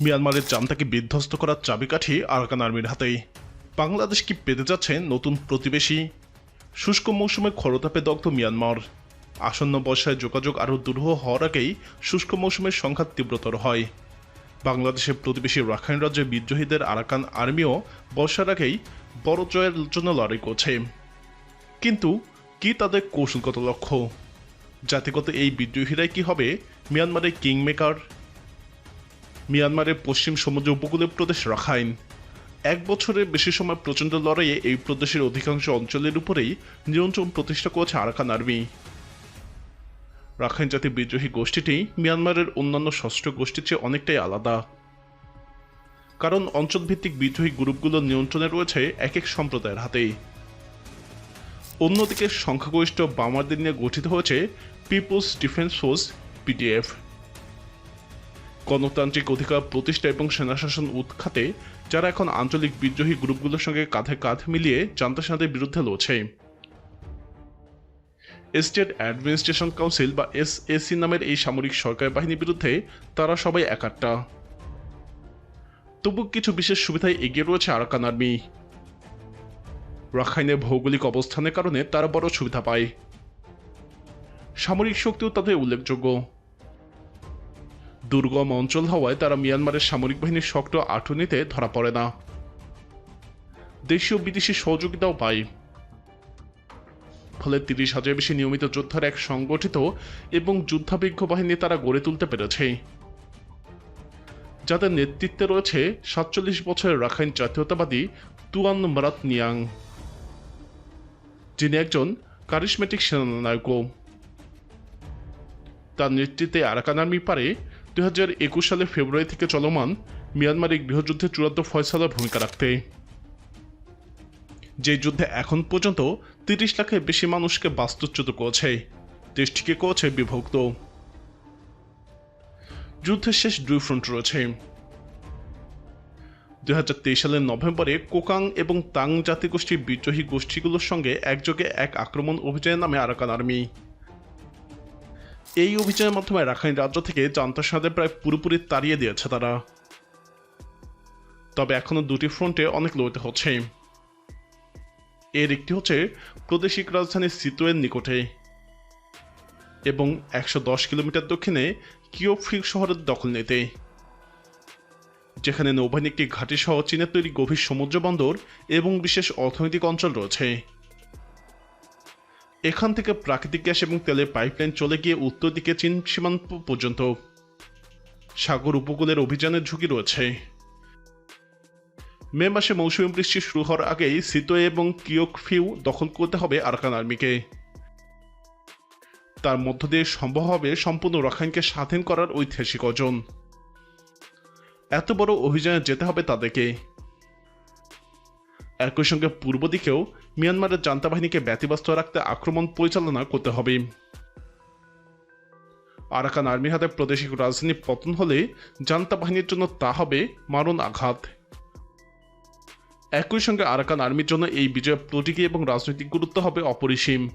মিয়ানমারের জান্তাকে বিধ্বস্ত করার চাবিকাঠি আরাকান আর্মির হাতেই। বাংলাদেশ কি পেতে যাচ্ছে নতুন প্রতিবেশী? শুষ্ক মৌসুমে খরতাপে দগ্ধ মিয়ানমার। আসন্ন বর্ষায় যোগাযোগ আরও দুরূহ হওয়ার আগেই শুষ্ক মৌসুমের সংখ্যা তীব্রতর হয়। বাংলাদেশের প্রতিবেশী রাখাইন রাজ্যের বিদ্রোহীদের আরাকান আর্মিও বর্ষার আগেই বড় জয়ের জন্য লড়াই করছে। কিন্তু কি তাদের কৌশলগত লক্ষ্য? জাতিগত এই বিদ্রোহীরাই কি হবে মিয়ানমারের কিংমেকার? মিয়ানমারের পশ্চিম সমুদ্র উপকূলীয় প্রদেশ রাখাইন। এক বছরের বেশি সময় প্রচণ্ড লড়াইয়ে এই প্রদেশের অধিকাংশ অঞ্চলের উপরেই নিয়ন্ত্রণ প্রতিষ্ঠা করেছে আরাকান আর্মি। রাখাইন জাতির বিদ্রোহী গোষ্ঠীটি মিয়ানমারের অন্যান্য সশস্ত্র গোষ্ঠীর চেয়ে অনেকটাই আলাদা। কারণ অঞ্চলভিত্তিক বিদ্রোহী গ্রুপগুলোর নিয়ন্ত্রণে রয়েছে এক এক সম্প্রদায়ের হাতেই। অন্যদিকে সংখ্যাগরিষ্ঠ বামারদের নিয়ে গঠিত হয়েছে পিপলস ডিফেন্স ফোর্স, পিডিএফ। গণতান্ত্রিক অধিকার প্রতিষ্ঠা এবং সেনাশাসন উৎখাতে যারা এখন আঞ্চলিক বিদ্রোহী গ্রুপগুলোর সঙ্গে কাঁধে কাঁধ মিলিয়ে জান্তাসাদের বিরুদ্ধে লড়ছে। স্টেট অ্যাডমিনিস্ট্রেশন কাউন্সিল বা এসএসসি নামের এই সামরিক সরকার বাহিনীর বিরুদ্ধে তারা সবাই একাট্টা। তবু কিছু বিশেষ সুবিধায় এগিয়ে রয়েছে আরাকান আর্মি। রাখাইনের ভৌগোলিক অবস্থানের কারণে তারা বড় সুবিধা পায়। সামরিক শক্তিও তাদের উল্লেখযোগ্য। দুর্গম অঞ্চল হওয়ায় তারা মিয়ানমারের সামরিক বাহিনীর শক্ত আঠুনিতে ধরা পড়ে না। দেশীয় বিদেশি সহযোগিতাও পায়। ফলে তিরিশ হাজার বেশি নিয়মিত যোদ্ধার এক সংগঠিত এবং যুদ্ধাভিজ্ঞ বাহিনী তারা গড়ে তুলতে পেরেছে। যাদের নেতৃত্বে রয়েছে সাতচল্লিশ বছরের রাখাইন জাতীয়তাবাদী তুয়ান মারাত নিয়াং, যিনি একজন কারিশমেটিক সেনানায়কও। তার নেতৃত্বে আরাকান আর্মি পারে দুই হাজার একুশ ফেব্রুয়ারি থেকে চলমান মিয়ানমারের গৃহযুদ্ধে চূড়ান্ত ফয়সালার ভূমিকা রাখতে। যে যুদ্ধে এখন পর্যন্ত তিরিশ লাখের বেশি মানুষকে বাস্তুচ্যুত করেছে, দেশটিকে করেছে বিভক্ত। যুদ্ধের শেষ দুই ফ্রন্ট রয়েছে। দুই হাজার তেইশ সালের নভেম্বরে কোকাং এবং তাং জাতিগোষ্ঠীর বিদ্রোহী গোষ্ঠীগুলোর সঙ্গে একযোগে এক আক্রমণ অভিযানের নামে আরাকান আর্মি। এই অভিযানের মাধ্যমে রাখাইন রাজ্য থেকে জান্তাসাদের প্রায় পুরোপুরি তাড়িয়ে দিয়েছে তারা। তবে এখনও দুটি ফ্রন্টে অনেক লড়তে হচ্ছে। এর একটি হচ্ছে প্রাদেশিক রাজধানী সিতুয়ের নিকটে। এবং একশো দশ কিলোমিটার দক্ষিণে কিওফিল শহরের দখল নিতে। যেখানে নৌবাহিনী একটি ঘাঁটি সহ চীনের তৈরি গভীর সমুদ্র বন্দর এবং বিশেষ অর্থনৈতিক অঞ্চল রয়েছে। এখান থেকে প্রাকৃতিক গ্যাস এবং তেলের পাইপলাইন চলে গিয়ে উত্তর দিকে চীন সীমান্ত পর্যন্ত। সাগর উপকূলের অভিযানের ঝুঁকি রয়েছে। মে মাসে মৌসুমী বৃষ্টি শুরু হওয়ার আগেই সিতোয়ে এবং কিয়োকফিউ দখল করতে হবে আরকান আর্মিকে। তার মধ্য দিয়ে সম্ভব হবে সম্পূর্ণ রাখাইনকে স্বাধীন করার ঐতিহাসিক অর্জন। এত বড় অভিযানে যেতে হবে তাদেরকে। একই সঙ্গে পূর্ব দিকেও মিয়ানমারের জান্তা বাহিনীকে ব্যতিব্যস্ত রাখতে আক্রমণ পরিচালনা করতে হবে। আরাকান আর্মির হাতে প্রাদেশিক রাজধানী পতন হলে জান্তা বাহিনীর জন্য তা হবে মারণ আঘাত। একই সঙ্গে আরাকান আর্মির জন্য এই বিজয়ের প্রতীকী এবং রাজনৈতিক গুরুত্ব হবে অপরিসীম।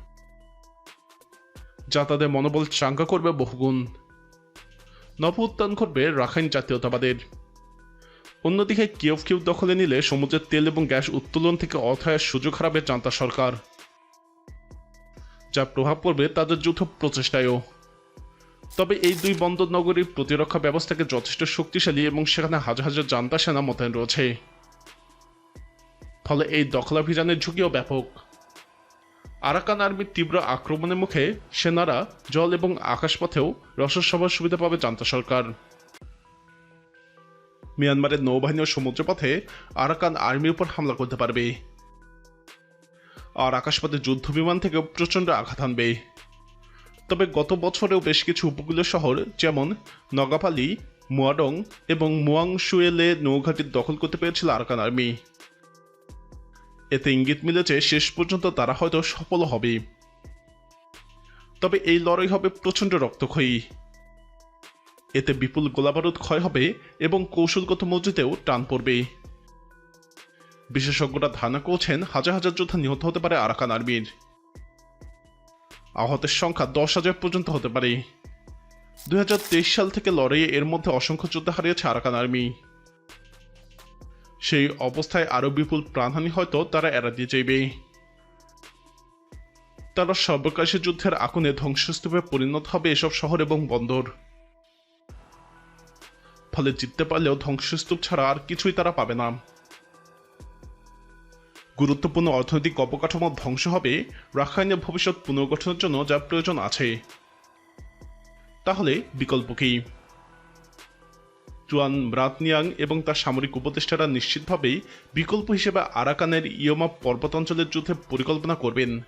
যা তাদের মনোবল চাঙ্গা করবে বহুগুণ। নব উত্থান ঘটবে রাখাইন জাতীয়তাবাদের। অন্যদিকে কিয়ভ কিউ দখলে নিলে সমুদ্রের তেল এবং গ্যাস উত্তোলন থেকে অর্থায়নের সুযোগ হারাবে জান্তা সরকার। যা প্রভাব পড়বে তাদের যৌথ প্রচেষ্টায়ও। তবে এই দুই বন্দর নগরীর প্রতিরক্ষা ব্যবস্থাকে যথেষ্ট শক্তিশালী এবং সেখানে হাজার হাজার জান্তা সেনা মোতায়েন রয়েছে। ফলে এই দখলাভিযানের ঝুঁকিও ব্যাপক। আরাকান আর্মির তীব্র আক্রমণের মুখে সেনারা জল এবং আকাশপথেও রসদ সভার সুবিধা পাবে জান্তা সরকার। মিয়ানমারের নৌবাহিনী ও সমুদ্রপথে আরাকান আর্মির উপর হামলা করতে পারবে। আর আকাশপথে যুদ্ধ বিমান থেকে প্রচণ্ড আঘাত আনবে তবে গত বছরেও বেশ কিছু উপকূলীয় শহর, যেমন নগাপালি মুয়াডং এবং মুয়াংশুয়েলে নৌঘাটির দখল করতে পেরেছিল আরাকান আর্মি। এতে ইঙ্গিত মিলেছে, শেষ পর্যন্ত তারা হয়তো সফল হবে। তবে এই লড়াই হবে প্রচণ্ড রক্তক্ষয়ী। এতে বিপুল গোলাবারুদ ক্ষয় হবে এবং কৌশলগত মসজিদেও টান পড়বে বিশেষজ্ঞরা ধারণা করছেন হাজার হাজার যোদ্ধা নিহত হতে পারে আরাকান আর্মির। আহতের সংখ্যা দশ হাজার পর্যন্ত হতে পারে। দুই হাজার তেইশ সাল থেকে লড়াইয়ে এর মধ্যে অসংখ্য যোদ্ধা হারিয়েছে আরাকান আর্মি। সেই অবস্থায় আরও বিপুল প্রাণহানি হয়তো তারা এড়াতে চাইবে তারা সর্বকাশী যুদ্ধের আগুনে ধ্বংসস্তূপে পরিণত হবে এসব শহর এবং বন্দর। ফলে জিততে পারলেও ধ্বংসস্তূপ ছাড়া আর কিছুই তারা পাবে না। গুরুত্বপূর্ণ অর্থনৈতিক অবকাঠামো ধ্বংস হবে, রাখাইনের ভবিষ্যৎ পুনর্গঠনের জন্য যা প্রয়োজন আছে। তাহলে বিকল্প কি? চুয়ান ব্রাতনিয়াং এবং তার সামরিক উপদেষ্টারা নিশ্চিতভাবেই বিকল্প হিসেবে আরাকানের ইয়মা পর্বতাঞ্চলের যুদ্ধে পরিকল্পনা করবেন।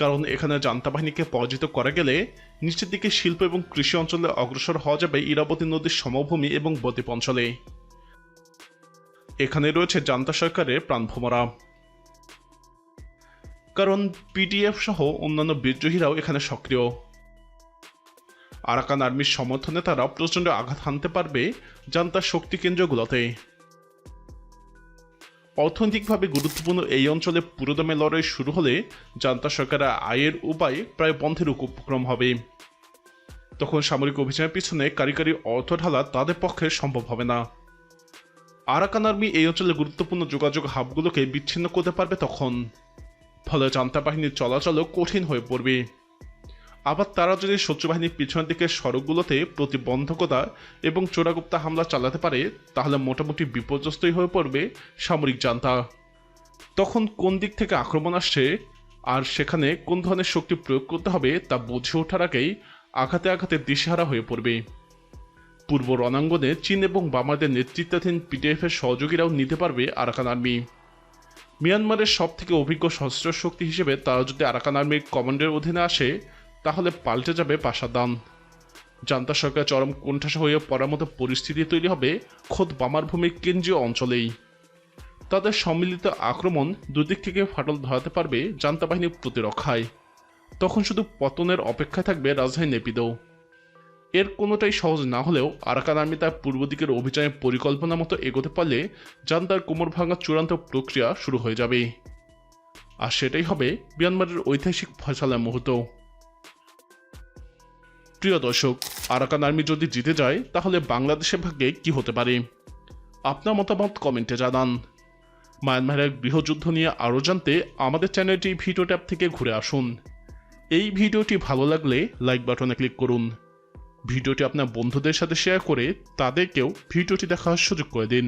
কারণ এখানে জান্তা বাহিনীকে পরাজিত করা গেলে নিচের দিকে শিল্প এবং কৃষি অঞ্চলে অগ্রসর হওয়া যাবে ইরাবতী নদীর সমভূমি এবং বদ্বীপ অঞ্চলে। এখানে রয়েছে জান্তা সরকারের প্রাণভোমরা কারণ পিডিএফ সহ অন্যান্য বিদ্রোহীরাও এখানে সক্রিয়। আরাকান আর্মির সমর্থনে তারা প্রচণ্ড আঘাত হানতে পারবে জান্তার শক্তি কেন্দ্রগুলোতে। অর্থনৈতিকভাবে গুরুত্বপূর্ণ এই অঞ্চলে পুরোদমে লড়াই শুরু হলে জান্তা সরকারের আয়ের উপায় প্রায় বন্ধের উপক্রম হবে। তখন সামরিক অভিযানের পিছনে কারিগরি অর্থ ঢালা তাদের পক্ষে সম্ভব হবে না। আরাকান আর্মি এই অঞ্চলে গুরুত্বপূর্ণ যোগাযোগ হাবগুলোকে বিচ্ছিন্ন করতে পারবে তখন। ফলে জান্তা বাহিনীর চলাচলও কঠিন হয়ে পড়বে। আবার তারা যদি শত্রু বাহিনীর পিছনের দিকে সড়কগুলোতে প্রতিবন্ধকতা এবং চোরাগুপ্তা হামলা চালাতে পারে, তাহলে মোটামুটি বিপর্যস্তই হয়ে পড়বে সামরিক জান্তা তখন কোন দিক থেকে আক্রমণ আসছে আর সেখানে কোন ধরনের শক্তি প্রয়োগ করতে হবে তা বুঝে ওঠার আগেই আঘাতে আঘাতে দিশেহারা হয়ে পড়বে। পূর্ব রণাঙ্গনে চীন এবং বামাদের নেতৃত্বাধীন পিটিএফের সহযোগীরাও নিতে পারবে আরাকান আর্মি। মিয়ানমারের সব থেকে অভিজ্ঞ সশস্ত্র শক্তি হিসেবে তারা যদি আরাকান আর্মির কমান্ডের অধীনে আসে তাহলে পাল্টে যাবে পাশাদান। জান্তা সরকার চরম কোণঠাসা হয়ে পড়ার মতো পরিস্থিতি তৈরি হবে খোদ বামার ভূমির কেন্দ্রীয় অঞ্চলেই। তাদের সম্মিলিত আক্রমণ দুদিক থেকে ফাটল ধরাতে পারবে জান্তা বাহিনীর প্রতিরক্ষায়। তখন শুধু পতনের অপেক্ষায় থাকবে রাজধানী নেপিদো এর কোনোটাই সহজ না হলেও আরাকান আর্মি তার পূর্ব দিকের অভিযানের পরিকল্পনা মতো এগোতে পারলে জান্তার কোমর ভাঙার চূড়ান্ত প্রক্রিয়া শুরু হয়ে যাবে। আর সেটাই হবে মিয়ানমারের ঐতিহাসিক ফয়সালার মুহূর্ত। প্রিয় দর্শক, আরাকান আর্মি যদি জিতে যায়, তাহলে বাংলাদেশের ভাগ্যে কি হতে পারে? আপনার মতামত কমেন্টে জানান। মায়ানমারের গৃহযুদ্ধ নিয়ে আরও জানতে আমাদের চ্যানেলটি ভিডিও ট্যাব থেকে ঘুরে আসুন। এই ভিডিওটি ভালো লাগলে লাইক বাটনে ক্লিক করুন। ভিডিওটি আপনার বন্ধুদের সাথে শেয়ার করে তাদেরকেও ভিডিওটি দেখার সুযোগ করে দিন।